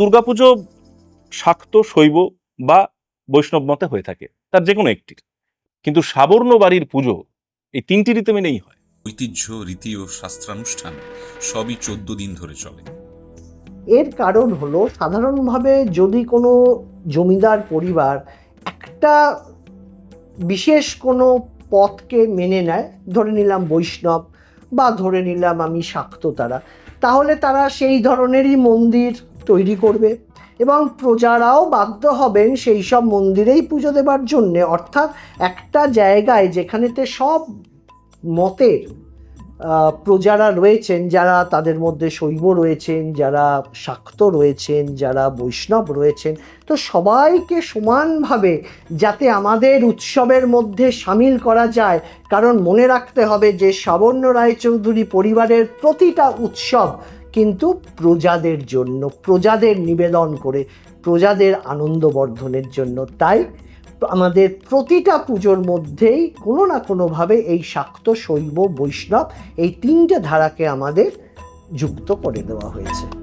দুর্গাপুজো শাক্ত শৈব বা বৈষ্ণব মতে হয়ে থাকে তার যে কোনো একটি। কিন্তু সাবর্ণ বাড়ির পুজো এই তিনটি রীতি মেনেই হয়। ঐতিহ্য রীতি ও শাস্ত্রানুষ্ঠান সবই চোদ্দ দিন ধরে চলে। এর কারণ হলো সাধারণভাবে যদি কোনো জমিদার পরিবার একটা বিশেষ কোনো পথকে মেনে নেয় ধরে নিলাম বৈষ্ণব বা ধরে নিলাম আমি শাক্ত তারা তাহলে তারা সেই ধরনেরই মন্দির তৈরি করবে এবং প্রজারাও বাধ্য হবেন সেই সব মন্দিরেই পুজো দেবার জন্যে। অর্থাৎ একটা জায়গায় যেখানেতে সব মতের প্রজারা রয়েছেন, যারা তাদের মধ্যে শৈব রয়েছেন, যারা শাক্ত রয়েছেন, যারা বৈষ্ণব রয়েছেন, তো সবাইকে সমানভাবে যাতে আমাদের উৎসবের মধ্যে সামিল করা যায়। কারণ মনে রাখতে হবে যে সাবর্ণ রায়চৌধুরী পরিবারের প্রতিটা উৎসব কিন্তু প্রজাদের জন্য, প্রজাদের নিবেদন করে, প্রজাদের আনন্দ বর্ধনের জন্য। তাই আমাদের প্রতিটা পুজোর মধ্যেই কোনো না কোনোভাবে এই শাক্ত শৈব বৈষ্ণব এই তিনটে ধারাকে আমাদের যুক্ত করে দেওয়া হয়েছে।